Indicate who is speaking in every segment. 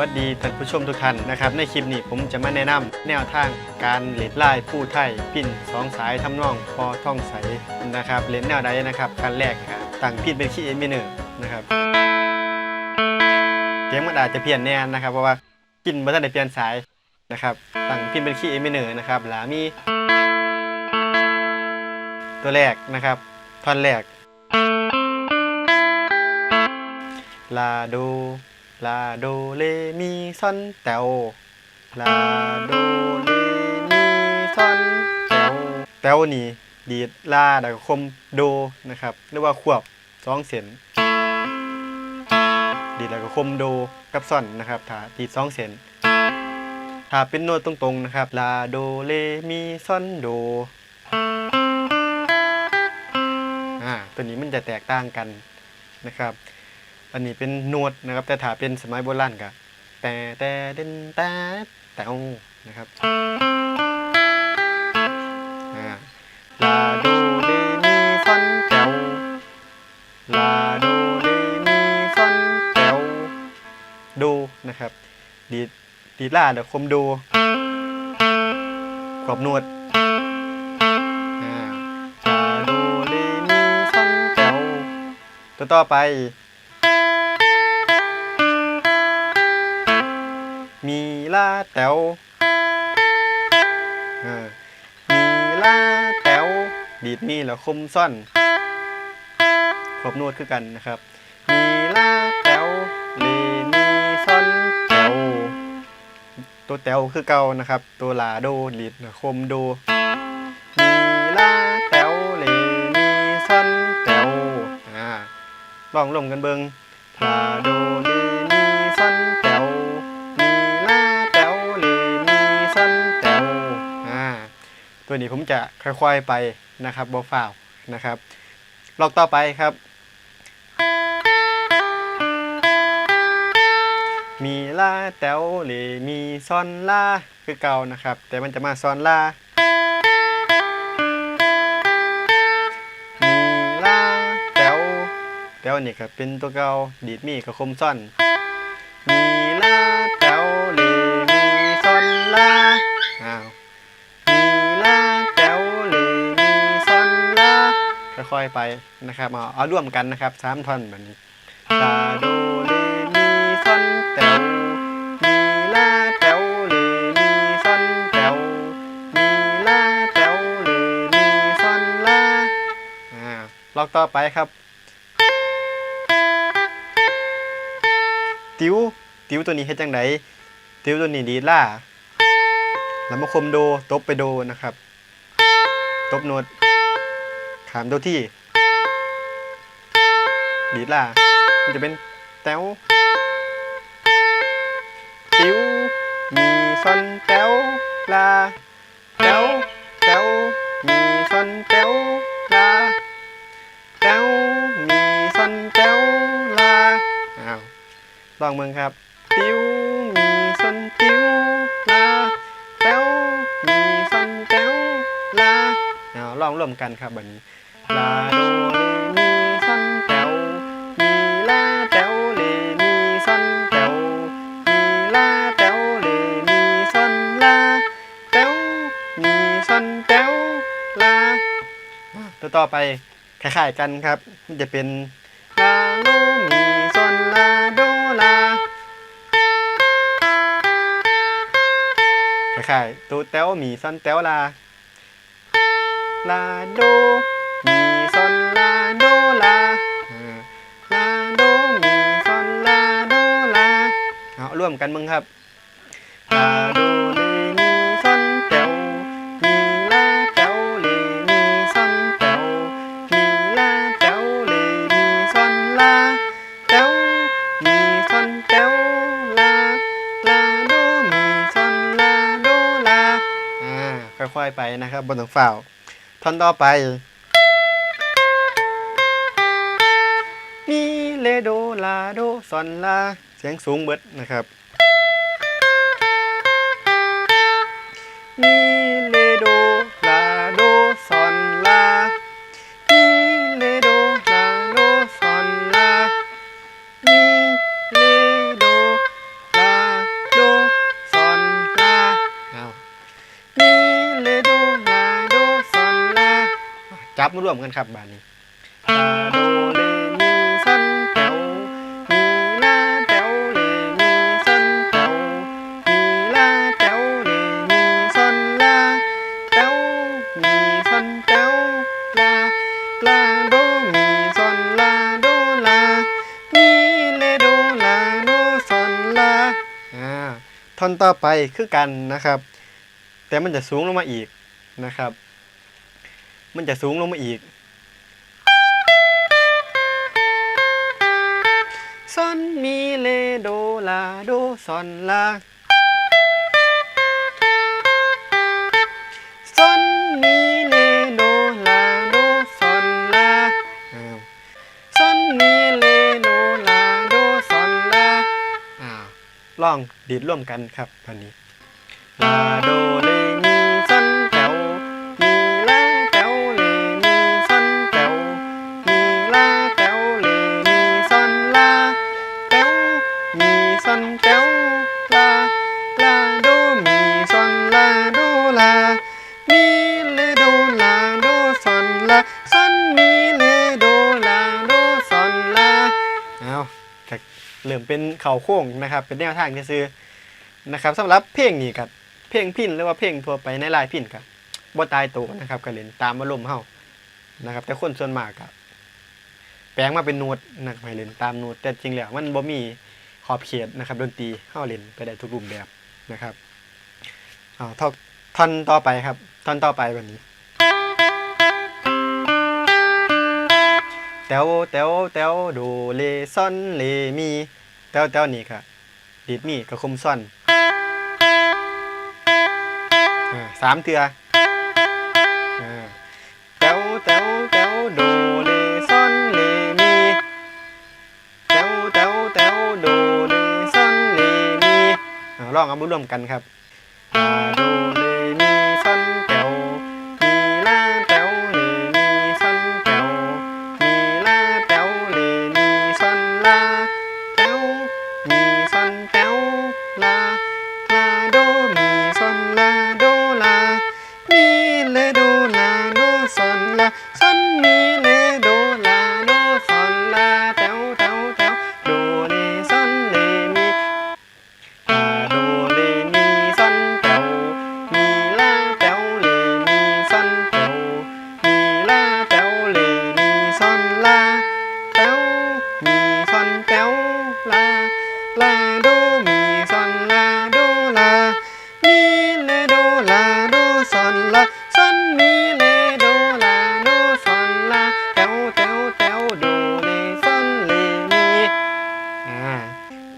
Speaker 1: สวัสดีท่านผู้ชมทุกท่านนะครับในคลิปนี้ผมจะมาแนะนำแนวทางการเล่นไล่ผู้ไทยปิ่นสองสายทำนองพอท่องใสนะครับเล่นแนวใดนะครับการแรกครับตั้งพินเป็นขี้เอมิเนอร์นะครับเสียงมันอาจจะเพี้ยนแน่นะครับ เพราะว่าปิ่นมันจะได้เปลี่ยนสายนะครับตั้งพินเป็นขี้เอมิเนอร์นะครับแล้วมี ตัวแรกนะครับท่อนแรกลาโด ลาโดเลมีซอนแตวลาโดเลมีซอนแตวแตวนี่ดีดลาดักคมโดนะครับหรือว่าควบสองเสียนดีดแล้วก็คมโดกับซอนนะครับถ้าดีดสองเสียนถ้าเป็นโน้ตตรงๆนะครับลาโดเลมีซอนโดอ่าตัวนี้มันจะแตกต่างกันนะครับ อันนี้เป็นโนดนะครับ แต่ถ้าเป็นสมัยโบราณก็แต่แต่เด่นแต่แต่เอานะครับอ่าลาโดเรมีซอนแตวลาโดเรมีซอนแตวโดนะครับ ดีดดีดลาเดี๋ยวคมดกรอบนวดอ่าลาโดเรมีซอนแตวตัวต่อไป ลาแตวเออมีลาแตวดีดมีแล้วคมซ่อนครบนวดคือกันนะครับ มีลาแตวเลมีซ่อนแตวตัวแตวคือเก่านะครับ ตัวลาโดดีดคมโดมีลาแตวเลมีซ่อนแตวอ่าลองลมกันเบิงลาโด นี้ผมจะค่อยๆไปนะครับบอฝ่าวนะครับลอกต่อไปครับ มีลาแต๋วเลมีซอนลาคือเก่านะครับ แต่มันจะมาซอนลามีลาแตวแต๋วนี่ครับเป็นตัวเก่าดีดมีกับคมซ่อน ไปนะครับเอาเอาร่วมกันนะครับสามท่อนแบบนี้ลาโดเลมีซอนแต๋วมีลาแต๋วเลมีซอนแต๋วมีลาแต๋วเลมีซอนลาอ่าลอกต่อไปครับ ติวติวตัวนี้เฮ็ดจังไดติวตัวนี้ดีล่าแล้วมาคมโดตบไปโดนะครับ ตบโนดขามตัวที่ ดีดล่ามันจะเป็นแต้วติ้วมีซอนแต้วลาแต้วแต้วมีซอนแต้วลาแต้วมีซอนแต้วลาอ้าวลองมืองครับ ติ้วมีซอนติ้วลาแต้วมีซอนแต้วลาเอาลองรวมกันครับบัดนี้ลาโด ตัวต่อไปคล้ายๆกันครับ มันจะเป็นลาโลมีซอนลาโดลาคล้ายๆตัวแต้วมีซอนแต้วลาลาโดมีซอนลาโดลาอ่าลาโดมีซอนลาโดลาเอาร่วมกันมึงครับลาโด บนหนังฝ่าวท่อนต่อไป มีเลโดลาโดซอนลา เสียงสูงเบิดนะครับมี จับมารวมกันครับบาดนี้ลาโดเลมีซอนแตวมีลาแตวเลมีซอนแตวมีลาแตวเลมีซอนลาแตวมีซอนแตวลาลาโดมีซอนลาโดลามีเลโดลาโดซอนลาอ่าท่อนต่อไปคือกันนะครับ แต่มันจะสูงลงมาอีกนะครับ มันจะสูงลงมาอีกซอนมีเลโดลาโดซอนลาซอนมีเลโดลาโดซอนลาอ้าวซอนมีเลโดลาโดซอนลาอ้าวลองดีดร่วมกันครับอันนี้ลาโด ก็เริ่มเป็นเข่าโค้งนะครับ เป็นแนวทางที่ซื้อนะครับสำหรับเพลงนี้ครับเพลงพินหรือว่าเพลงทั่วไปในลายพินครับบ่ตายตัวนะครับก็เล่นตามอารมณ์เฮานะครับ แต่คนส่วนมากครับแปลงมาเป็นโน้ตนะครับให้เล่นตามโน้ตแต่จริงแล้วมันบ่มีขอบเขตนะครับดนตรีเฮาเล่นไปได้ทุกรูปแบบนะครับเอาท่อท่อนต่อไปครับท่อนต่อไปวันนี้ แตวแตวแตวโดเลซอนเลมีแตวแตวนี่ครับดีดมีกับคมซ่อนสามเทืออ่าแตวแตวแตวโดเลซอนเลมีแตวแตวแตวโดเลซอนเลมีลองเอามารวมกันครับโด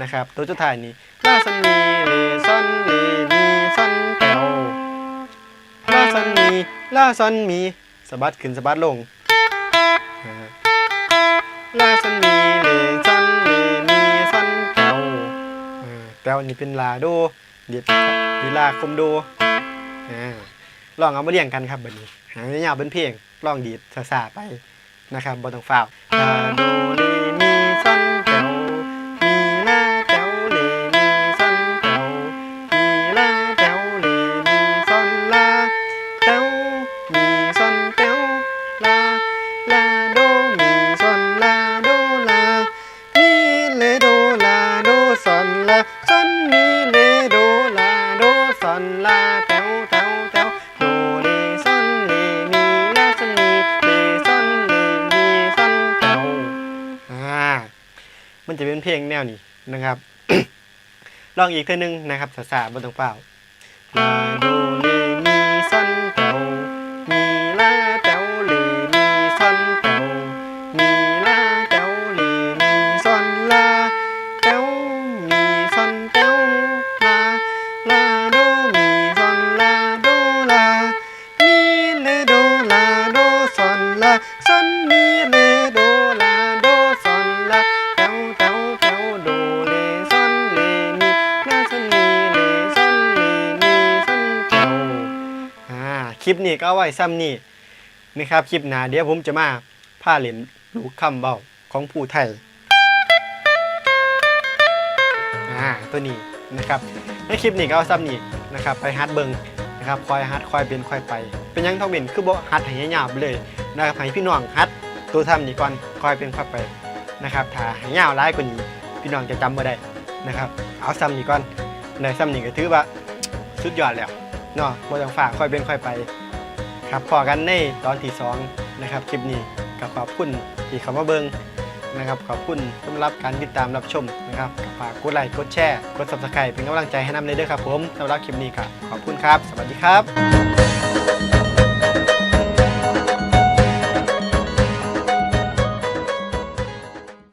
Speaker 1: นะครับตัวสุดท้ายนี้ลาซอนมีเลซอนเลมีซอนแตวลาซอนมีลาซอนมีสะบัดขึ้นสะบัดลงอ่าลาซันมีเลซันเลมีซันแตวอ่าแตวนี่เป็นลาโดเดียดดีลาคมโดอ่าลองเอามาเรียงกันครับแบัดนี้หางยาวเป็นเพลงลองดีดซาๆไปนะครับบ่ต้องฝ้าวลาโดเล งแนวนี้นะครับลองอีกเท่านึงนะครับสาๆบนตรงเปล่าลาโดเลมีซอนแตวมีลาแตวเลมีซอนแตวมีลาแตวเลมีซอนลาแตวมีซอนแตวลาลาโดมีซอนลาโดลามีเลโดลาโดซอนลา คลิปนี้ก็เอาไว้ซ้ำนี่นะครับคลิปหน้าเดี๋ยวผมจะมาผ้าเหรียญลูกคำเบาของผู้ไทยอ่าตัวนี้นะครับในคลิปนี้ก็เอาซ้ำนี่นะครับไปฮัดเบิงนะครับคอยฮัดคอยเป็นคอยไป เป็นยังท้องเบนคือบ่ฮัดให้ยาวๆไปเลยนะครับให้พี่น้องฮัดตัวทำนี่ก่อนคอยเป็นคอยไปนะครับถ้าให้ยาวร้ายกว่านี้พี่น้องจะจำบ่ได้นะครับ เอาซ้ำนี่ก่อนในซ้ำนี่ก็ถือว่าสุดยอดแล้ว เนาะบ่ต้องฝากค่อยเป็นค่อยไป ครับพอกันในตอนที่สองนะครับคลิปนี้ก็ขอบคุณที่เข้ามาเบิ่งนะครับขอบคุณสำหรับการติดตามรับชมนะครับก็ฝากกดไลค์กดแชร์กด subscribe เป็นกำลังใจให้นำเลยเด้อครับผมสำหรับคลิปนี้ก็ขอบคุณครับ สวัสดีครับ